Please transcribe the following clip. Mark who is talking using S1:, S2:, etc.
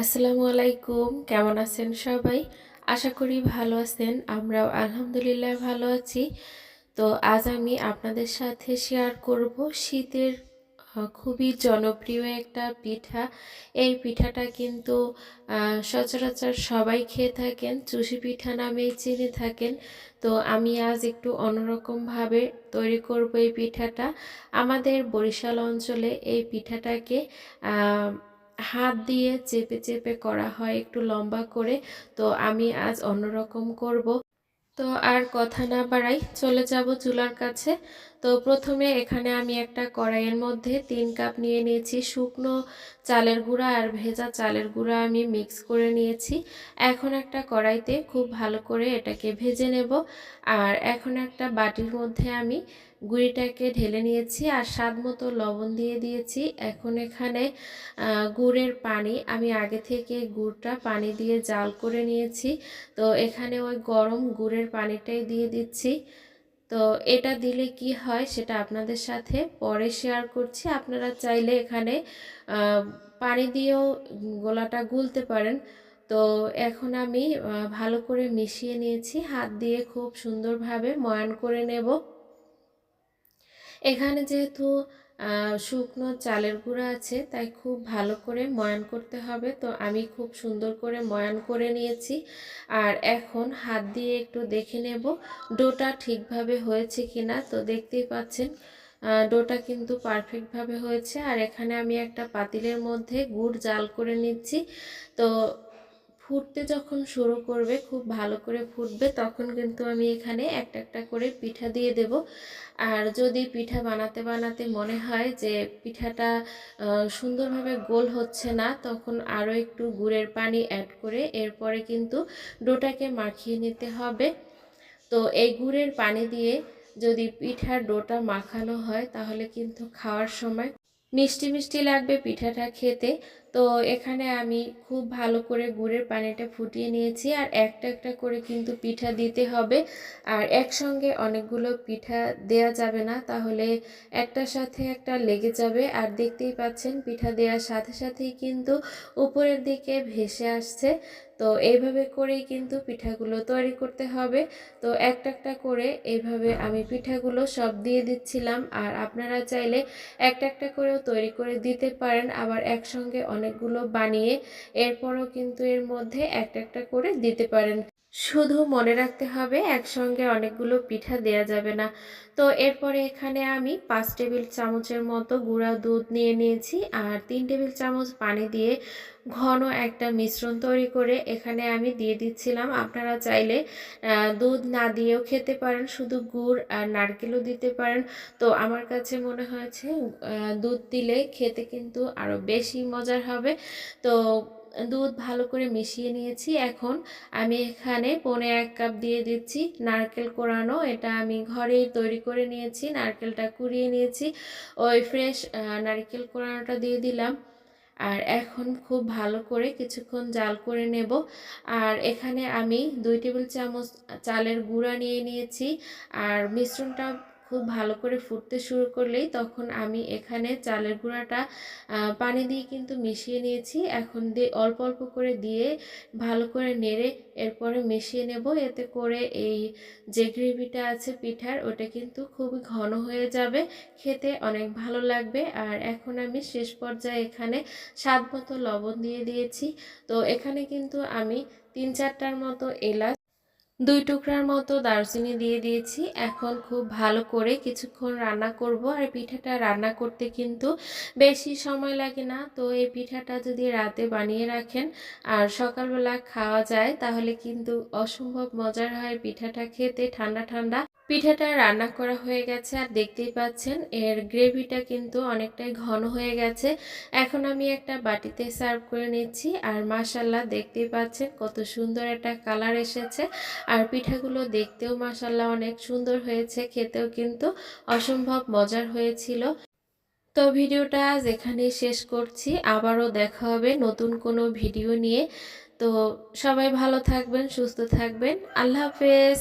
S1: আসসালামু আলাইকুম, কেমন আছেন সবাই? আশা করি ভালো আছেন, আমরাও আলহামদুলিল্লাহ ভালো আছি। তো আজ আমি আপনাদের সাথে শেয়ার করব শীতের খুবই জনপ্রিয় একটা পিঠা। এই পিঠাটা কিন্তু সচরাচর সবাই খেয়ে থাকেন, চুষি পিঠা নামেই চিনে থাকেন। তো আমি আজ একটু অন্যরকমভাবে তৈরি করব এই পিঠাটা। আমাদের বরিশাল অঞ্চলে এই পিঠাটাকে হাত দিয়ে চেপে চেপে করা হয় একটু লম্বা করে। তো আমি আজ অন্যরকম করব। তো আর কথা না বাড়াই, চলে যাব চুলার কাছে। তো প্রথমে এখানে আমি একটা কড়াইয়ের মধ্যে তিন কাপ নিয়ে নিয়েছি শুকনো চালের গুঁড়া আর ভেজা চালের গুঁড়া আমি মিক্স করে নিয়েছি। এখন একটা কড়াইতে খুব ভালো করে এটাকে ভেজে নেব। আর এখন একটা বাটির মধ্যে আমি গুঁড়িটাকে ঢেলে নিয়েছি আর স্বাদ মতো লবণ দিয়ে দিয়েছি। এখন এখানে গুড়ের পানি, আমি আগে থেকে গুড়টা পানি দিয়ে জাল করে নিয়েছি। তো এখানে ওই গরম গুড়ের পানিটাই দিয়ে দিচ্ছি। তো এটা দিলে কি হয় সেটা আপনাদের সাথে পরে শেয়ার করছি। আপনারা চাইলে এখানে পানি দিয়েও গোলাটা গুলতে পারেন। তো এখন আমি ভালো করে মিশিয়ে নিয়েছি। হাত দিয়ে খুব সুন্দরভাবে ময়ান করে নেব। এখানে যেহেতু শুকনো চালের গুঁড়া আছে, তাই খুব ভালো করে ময়ান করতে হবে। তো আমি খুব সুন্দর করে ময়ান করে নিয়েছি। আর এখন হাত দিয়ে একটু দেখে নেব, ডোটা ঠিকভাবে হয়েছে কিনা। তো দেখতেই পাচ্ছেন ডোটা কিন্তু পারফেক্টভাবে হয়েছে। আর এখানে আমি একটা পাতিলের মধ্যে গুড় জাল করে নিচ্ছি। তো ফুটতে যখন শুরু করবে, খুব ভালো করে ফুটবে, তখন কিন্তু আমি এখানে একটা একটা করে পিঠা দিয়ে দেব। আর যদি পিঠা বানাতে বানাতে মনে হয় যে পিঠাটা সুন্দরভাবে গোল হচ্ছে না, তখন আরও একটু গুড়ের পানি অ্যাড করে এরপরে কিন্তু ডোটাকে মাখিয়ে নিতে হবে। তো এই গুড়ের পানি দিয়ে যদি পিঠার ডোটা মাখানো হয়, তাহলে কিন্তু খাওয়ার সময় মিষ্টি মিষ্টি লাগবে পিঠাটা খেতে। তো এখানে আমি খুব ভালো করে গুড়ের পানিটা ফুটিয়ে নিয়েছি আর একটা একটা করে কিন্তু পিঠা দিতে হবে। আর একসঙ্গে অনেকগুলো পিঠা দেয়া যাবে না, তাহলে একটার সাথে একটা লেগে যাবে। আর দেখতেই পাচ্ছেন, পিঠা দেওয়ার সাথে সাথেই কিন্তু উপরের দিকে ভেসে আসছে। তো এইভাবে করেই কিন্তু পিঠাগুলো তৈরি করতে হবে। তো একটা একটা করে এইভাবে আমি পিঠাগুলো সব দিয়ে দিচ্ছিলাম। আর আপনারা চাইলে একটা একটা করেও তৈরি করে দিতে পারেন। আবার একসঙ্গে অনেকগুলো বানিয়ে এরপরও কিন্তু এর মধ্যে একটা একটা করে দিতে পারেন। শুধু মনে রাখতে হবে, একসঙ্গে অনেকগুলো পিঠা দেয়া যাবে না। তো এরপরে এখানে আমি পাঁচ টেবিল চামচের মতো গুঁড়া দুধ নিয়ে নিয়েছি আর তিন টেবিল চামচ পানি দিয়ে ঘন একটা মিশ্রণ তৈরি করে এখানে আমি দিয়ে দিচ্ছিলাম। আপনারা চাইলে দুধ না দিয়েও খেতে পারেন, শুধু গুড় আর নারকেলও দিতে পারেন। তো আমার কাছে মনে হয়েছে দুধ দিলে খেতে কিন্তু আরও বেশি মজার হবে। তো দুধ ভালো করে মিশিয়ে নিয়েছি। এখন আমি এখানে পৌনে এক কাপ দিয়ে দিচ্ছি নারকেল কোরানো। এটা আমি ঘরেই তৈরি করে নিয়েছি, নারকেলটা কুড়িয়ে নিয়েছি। ওই ফ্রেশ নারকেল কোরানোটা দিয়ে দিলাম। আর এখন খুব ভালো করে কিছুক্ষণ জাল করে নেব। আর এখানে আমি দুই টেবিল চামচ চালের গুঁড়া নিয়ে নিয়েছি। আর মিশ্রণটা খুব ভালো করে ফুটতে শুরু করলেই তখন আমি এখানে চালের গুঁড়াটা পানি দিয়ে কিন্তু মিশিয়ে নিয়েছি। এখন দিয়ে অল্প অল্প করে দিয়ে ভালো করে নেড়ে এরপরে মিশিয়ে নেব। এতে করে এই যে গ্রেভিটা আছে পিঠার, ওটা কিন্তু খুবই ঘন হয়ে যাবে। খেতে অনেক ভালো লাগবে। আর এখন আমি শেষ পর্যায়ে এখানে স্বাদ মতো লবণ দিয়ে দিয়েছি। তো এখানে কিন্তু আমি তিন চারটার মতো এলাচ দুই টুকরার মতো দারচিনি দিয়ে দিয়েছি। এখন খুব ভালো করে কিছুক্ষণ রান্না করব। আর পিঠাটা রান্না করতে কিন্তু বেশি সময় লাগে না। তো এই পিঠাটা যদি রাতে বানিয়ে রাখেন আর সকালবেলা খাওয়া যায়, তাহলে কিন্তু অসম্ভব মজার হয় পিঠাটা খেতে। ঠান্ডা ঠান্ডা পিঠাটা রান্না করা হয়ে গেছে। আর দেখতেই পাচ্ছেন, এর গ্রেভিটা কিন্তু অনেকটাই ঘন হয়ে গেছে। এখন আমি একটা বাটিতে সার্ভ করে নিচ্ছি। আর মাশাল্লাহ দেখতেই পাচ্ছেন কত সুন্দর একটা কালার এসেছে। আর পিঠাগুলো দেখতেও মাসাল্লাহ অনেক সুন্দর হয়েছে, খেতেও কিন্তু অসম্ভব মজার হয়েছিল। তো ভিডিওটা আজ এখানেই শেষ করছি, আবারও দেখা হবে নতুন কোনো ভিডিও নিয়ে। তো সবাই ভালো থাকবেন, সুস্থ থাকবেন, আল্লাহ হাফেজ।